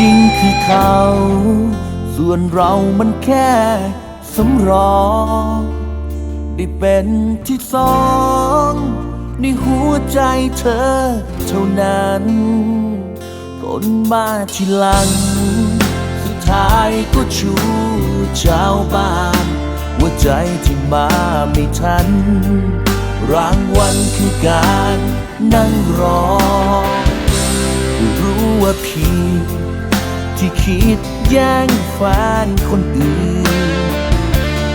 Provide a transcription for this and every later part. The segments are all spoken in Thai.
จริงคือเขา ส่วนเรามันแค่สำรองได้เป็นที่สองในหัวใจเธอเท่านั้นคนมาทีหลัง สุดท้ายก็ชูเจ้าบ้านหัวใจที่มาไม่ทัน รางวัลคือการนั่งรอรู้ว่าพี่ ที่คิดแย่งแฟนคนอื่น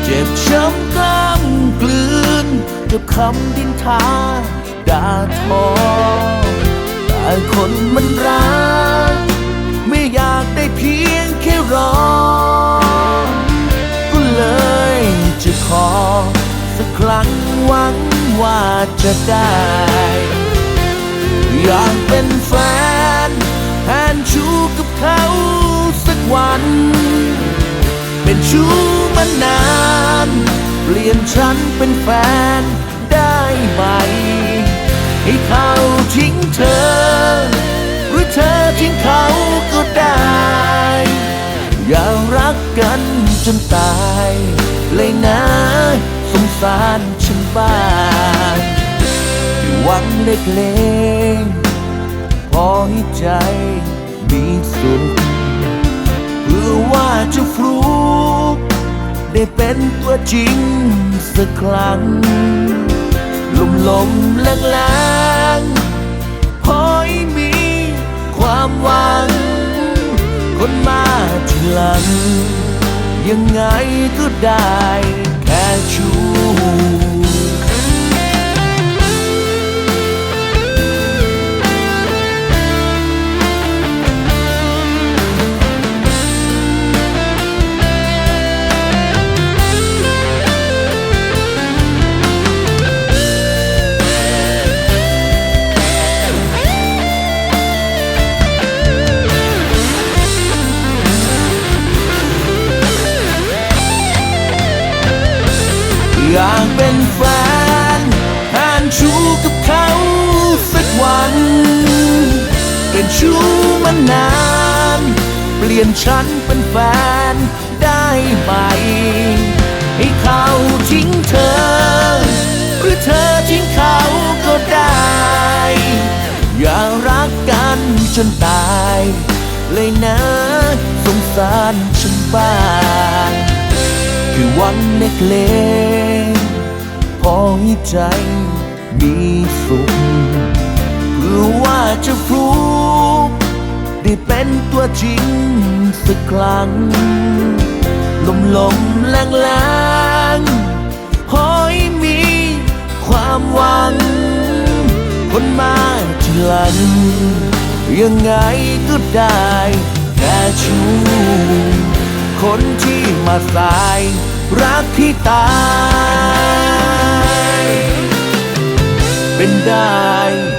เจ็บช้ำกล้ำกลืนกับคำดินทาด่าทอแต่คนมันรัก ไม่อยากได้เพียงแค่รอ ก็เลยจะขอ สักครั้งหวังว่าจะได้ อยากเป็นัน เป็นชู้มานาน เปลี่ยนฉันเป็นแฟนได้ไหม ให้เขาทิ้งเธอ หรือเธอทิ้งเขาก็ได้ อย่ารักกันจนตาย เลยนะสงสารฉันบ้างหวังเล็กๆพอให้ใจมีสุข จะฟลุกได้เป็นตัวจริงสักครั้งลมลมแรงแรงพอให้มีความหวัง คนมาทีหลัง ยังไงก็ได้แค่ชู นาน เปลี่ยนฉันเป็นแฟนได้ไหม ให้เขาทิ้งเธอ หรือเธอทิ้งเขาก็ได้ อย่ารักกันจนตาย เลยนะ สงสารฉันบ้างคือหวังเล็กๆพอให้ใจมีสุขเพื่อว่าจะฟลุก ได้เป็นตัวจริงสักครั้งลมลมแรงแรงพอให้มีความหวัง คนมาทีหลังยังไงก็ได้แค่ชูคนที่มาสาย รักที่ตาย เป็นได้